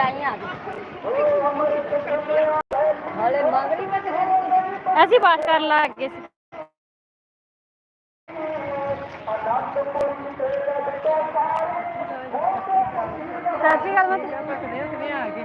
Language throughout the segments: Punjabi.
ਲਾਈ ਆ ਹਲੇ ਮੰਗਲੀ ਵਿੱਚ ਅਸੀਂ ਬਾਤ ਕਰਨ ਲੱਗ ਗਏ ਸੀ। ਸਤਿ ਸ਼੍ਰੀ ਅਕਾਲ। ਮਤ ਦੇ ਰਹੇ ਕਿਤੇ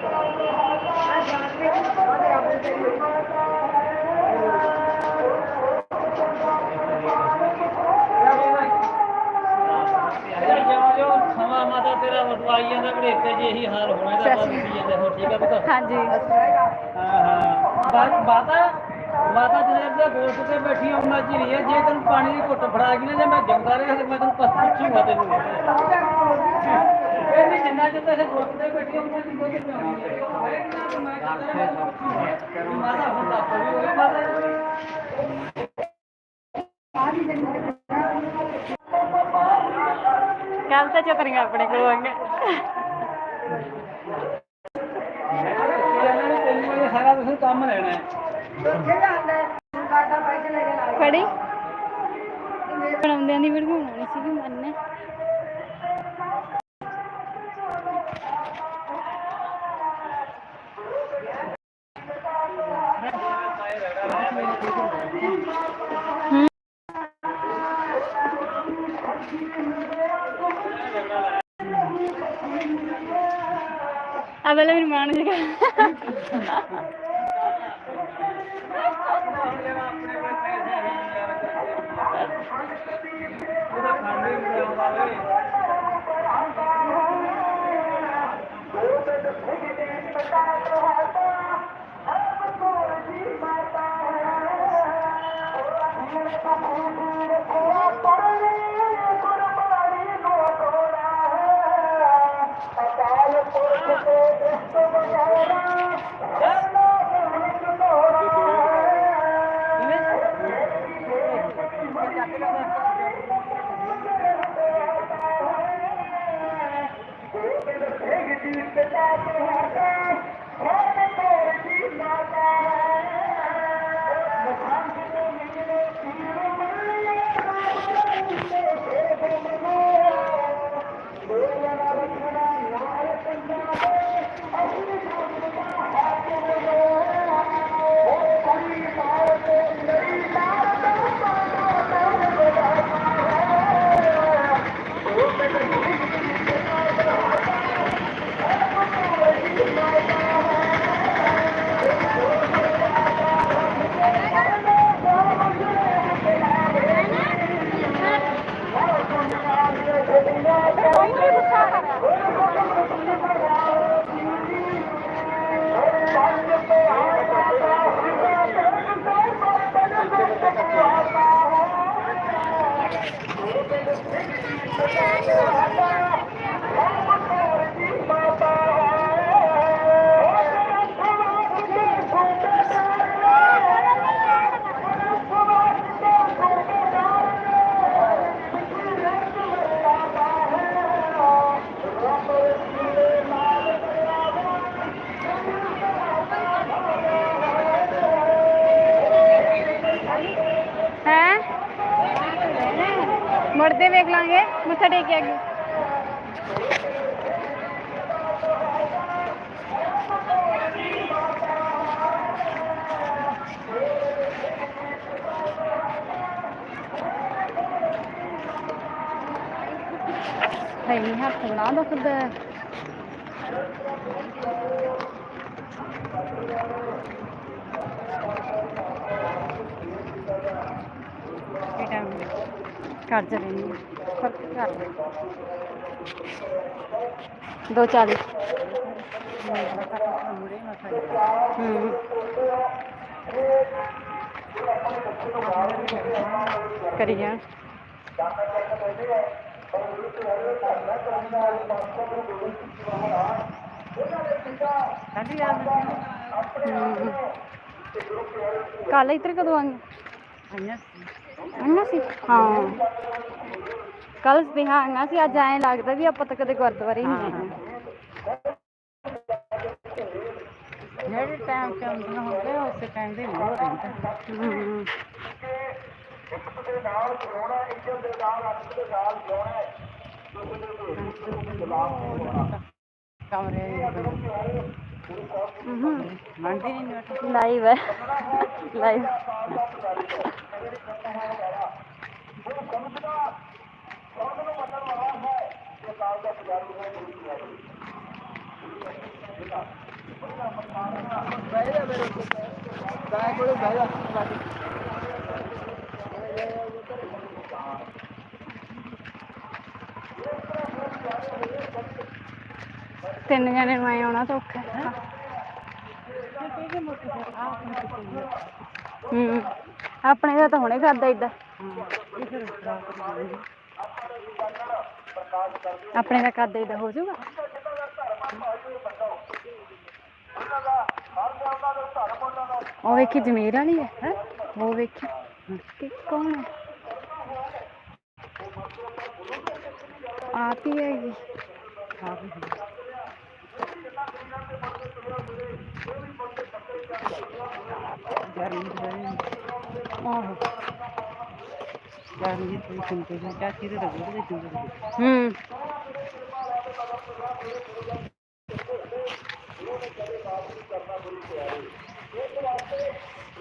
ਹਾਂਜੀ। ਹਾਂ ਹਾਂ। ਬਾ- ਮਾਤਾ ਮਾਤਾ ਜਨੇਬ ਦੇ ਗੋਲ ਤੇ ਬੈਠੀ ਉਹਨਾਂ ਜੀ ਰਹੀ ਹੈ, ਜੇ ਤੈਨੂੰ ਪਾਣੀ ਦੀ ਘੁੱਟ ਫੜਾ ਗਈ ਨਾ, ਜੇ ਮੈਂ ਜਿਉਂਦਾ ਰਿਹਾ, ਤੇ ਮੈਂ ਤੈਨੂੰ ਪਸ ਤੈਨੂੰ। ਇਹ ਵੀ ਜਿੰਨਾ ਚਿਰ ਤੱਕ ਗੋਲ ਤੇ ਬੈਠੀ ਉਹਨਾਂ ਦੀ ਕੋਈ ਪਿਆਉਣੀ ਹੈ ਮਾਤਾ ਹੁਣ ਤਾਂ ਵੀ ਹੋਈ ਮਾਤਾ ਕੱਲ ਤਾਂ ਚਤਰੀਆਂ ਆਪਣੇ ਕੋਲ ਆਈਆਂ ਇਹਨਾਂ ਨੇ ਤੈਨੂੰ ਇਹ ਸਾਰਾ ਤੁਸੀਂ ਕੰਮ ਲੈਣਾ ਹੈ ਫੜੀ ਬਣਾਉਂਦਿਆਂ ਦੀ ਵੀਡੀਓ ਬਣਾਉਣੀ ਸੀ ਵੀ ਮਨ ਨੇ ਪਹਿਲਾਂ ਮੇਰੀ ਮਾਂ ਨੂੰ ਜਗਾ ਉਹਦਾ ਖਾਣੇ ਨੂੰ ਆਉਂਦਾ ਵੇ ਹੈ பார்க்கலாம்ங்க முட்டடே கேக் हाय हाय तो लाल तो ਦੋ ਟਾਈਮ ਕਰ ਲੈ ਦੋ ਚਾਲੀ। ਹੂੰ। ਕਰੀ ਜਾ ਠੰਡੀ ਆ ਹੂੰ। ਕੱਲ ਇੱਧਰ ਕਦੋਂ ਆਈਆਂ ਆਂਗਾ ਸੀ? ਹਾਂ। ਕੱਲ ਸੁਨੇਹਾ ਆਂਗਾ ਸੀ ਅੱਜ ਐਂ ਲੱਗਦਾ ਵੀ ਆਪਾਂ ਤਾਂ ਕਦੇ ਗੁਰਦੁਆਰੇ ਹੀ ਨਹੀਂ ਆਏ ਜਿਹੜੇ ਟਾਈਮ ਤੇ ਆਉਂਦੀਆਂ ਹੁੰਦੇ ਆ, ਉਸੇ ਟਾਈਮ ਦੇ ਨਹੀਂ ਹੋ ਰਹਿੰਦਾ ਹੂੰ ਕਮਰੇ ਹੂੰ ਮੰਨਦੀ ਨਹੀਂ ਨਟ ਲਾਈਵ ਹੈ ਲਾਈਵ ਤਿੰਨ ਜਣੇ ਨੂੰ ਆਏ ਆਉਣਾ ਤਾਂ ਔਖਾ ਹੈ। ਹੂੰ ਆਪਣੇ ਦਾ ਤਾਂ ਹੁਣੇ ਕਰਦਾ ਇਦਾਂ ਆਪਣੇ ਦਾ ਕਰਦਾ ਇਦਾਂ ਹੋ ਜਾਊਗਾ? ਉਹ ਵੇਖੀ ਜ਼ਮੀਰ ਵਾਲੀ ਹੈ, ਹੈਂ? ਉਹ ਵੇਖੀ। ਕਿ ਕੌਣ ਹੈ? ਆਪ ਹੀ ਹੈਗੀ। ਗਰਮੀ ਗਰਮੀ ਆਹੋ। ਹੈ ਚਾਚੀ ਦੇ ਲੱਗੇ ਤੇ ਚੁੰਗੇ ਹੂੰ।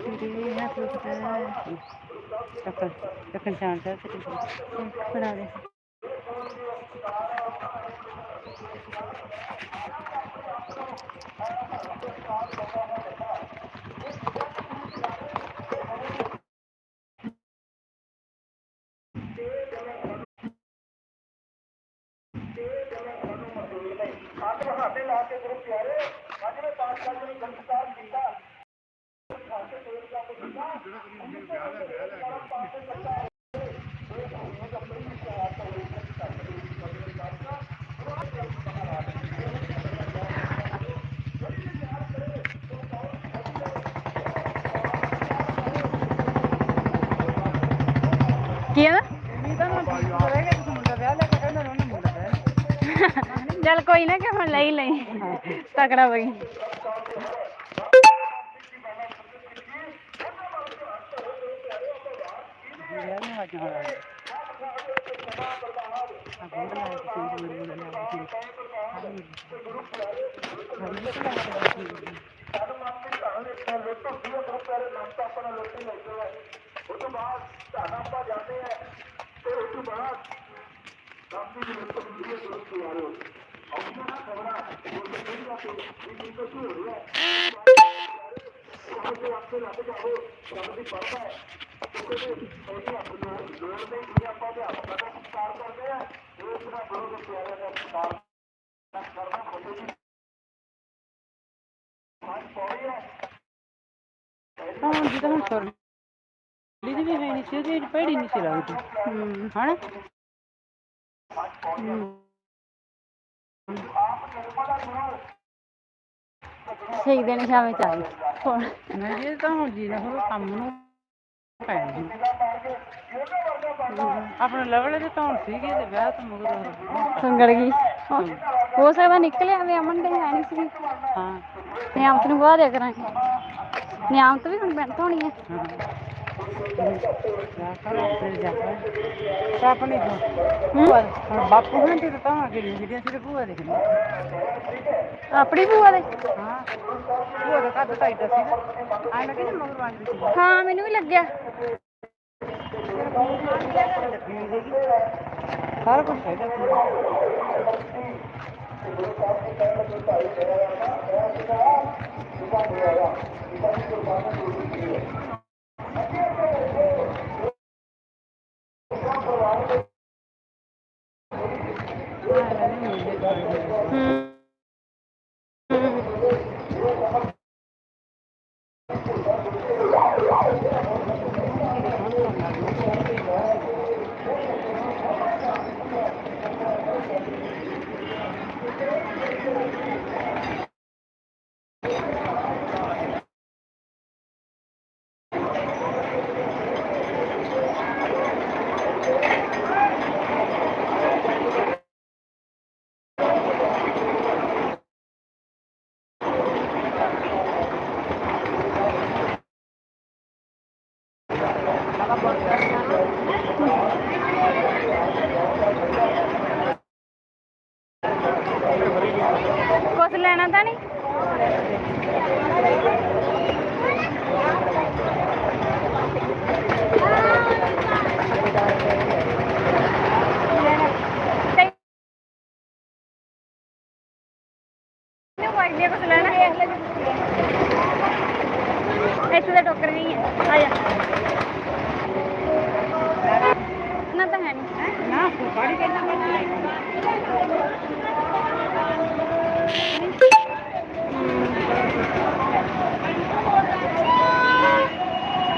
ਮੇਰੀ ਹੈ ਪੁੱਤਰ ਟੱਕਰ ਟੱਕਰ ਚਾਂ चल कोई ना क्या ले ही ले तकड़ा भाई ਹਾਂ ਜੀ ਤਾਂ ਹੁਣ ਸੁਰ ਦੀ ਵੀ ਹੈ ਨਹੀਂ ਸੀ ਉਹਦੀ ਪੜੀ ਨਹੀਂ ਸੀ ਲੱਗਦੀ। ਹੂੰ। ਹਨਾ? ਸਹੀ ਦਿਨ ਸ਼ਾਮੇ ਚਾਹੀ ਹੁਣ ਮੈਂ ਜੀ ਤਾਂ ਹੁਣ ਜੀ ਨਾ ਹੋਰ ਕੰਮ ਨੂੰ ਪੈਣ। ਦੀ ਆਪਣੇ ਲੈਵਲ ਦੇ ਤਾਂ ਹੁਣ ਸੀਗੇ ਤੇ ਵਿਆਹ ਤੋਂ ਮਗਰ ਸੰਗੜ ਗਈ। ਹੋ ਸਕਦਾ ਨਿਕਲਿਆ ਵੇ ਅਮਨ ਦੇ ਹੈ ਨਹੀਂ ਸੀ ਹਾਂ। ਨਿਆਮਤ ਨੂੰ ਬਾਅਦ ਦਿਆ ਕਰਾਂਗੇ। ਨਿਆਮਤ ਵੀ ਹੁਣ ਬੈਠ ਹੋਣੀ ਹੈ। ਹਾਂ ਜਾ ਬਾਪੂ ਹੁਣ ਤੇ ਤਾਂ ਆ ਜਿਹੜੀਆਂ ਸਿਰ ਭੂਆ ਦੇ ਆਪਣੀ ਭੂਆ ਦੇ? ਹਾਂ ਭੂਆ ਦਾ ਕੱਦ ਟਾਈਟ ਸੀ ਨਾ ਆ ਮਗਰ ਵਾਂਗ ਸੀ ਹਾਂ ਮੈਨੂੰ ਵੀ ਲੱਗਿਆ। ਸਾਰਾ ਕੁਝ ਹੈਗਾ ਹੈ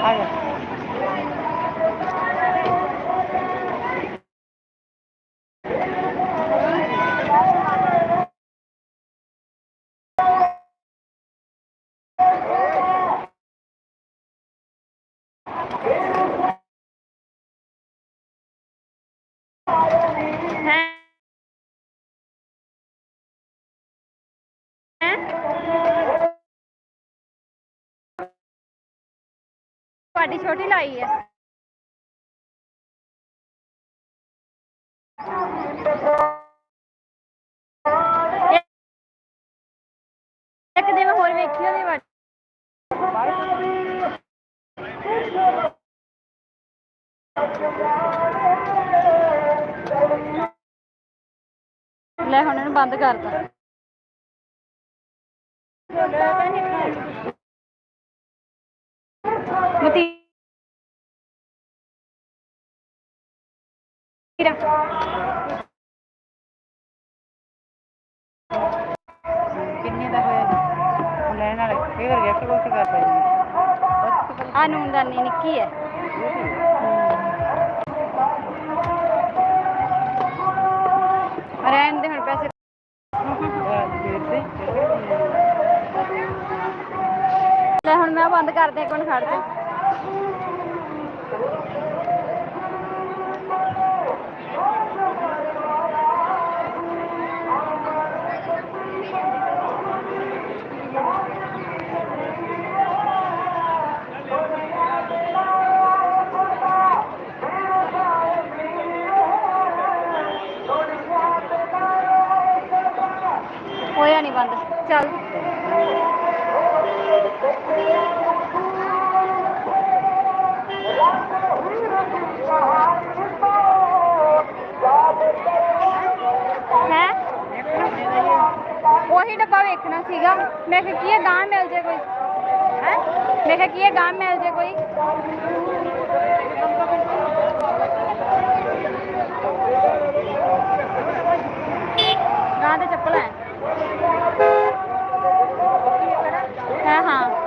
Ayah. ਤੁਹਾਡੀ ਛੋਟੀ ਲਾਈ ਹੈ। ਇੱਕ ਦਿਨ ਮੈਂ ਹੋਰ ਵੇਖੀ ਉਹਦੀ ਵਾਟ ਲੈ ਹੁਣ ਇਹਨੂੰ ਬੰਦ ਕਰਤਾ ਮਤੀ ਕਿੰਨੇ ਦਾ ਹੋਇਆ ਲੈਣ ਵਾਲੇ ਫੇਰ ਰਿਐਕਟ ਕੋਲ ਕਰ ਪਈ ਆ ਨੂਨਦਾਨੀ ਨਿੱਕੀ ਹੈ। ਰਹਿਣ ਦੇ ਹੁਣ ਪੈਸੇ। ਲੈ ਹੁਣ ਮੈਂ ਬੰਦ ਕਰ ਦੇ ਕੋਣ ਖੜ ਜਾ। बंद। चल। वही डब्बा वेखना सी मैं की गांह मिल जाए कोई। है? मैं की मिल जाए कोई। गांह चप्पल है। 大家好。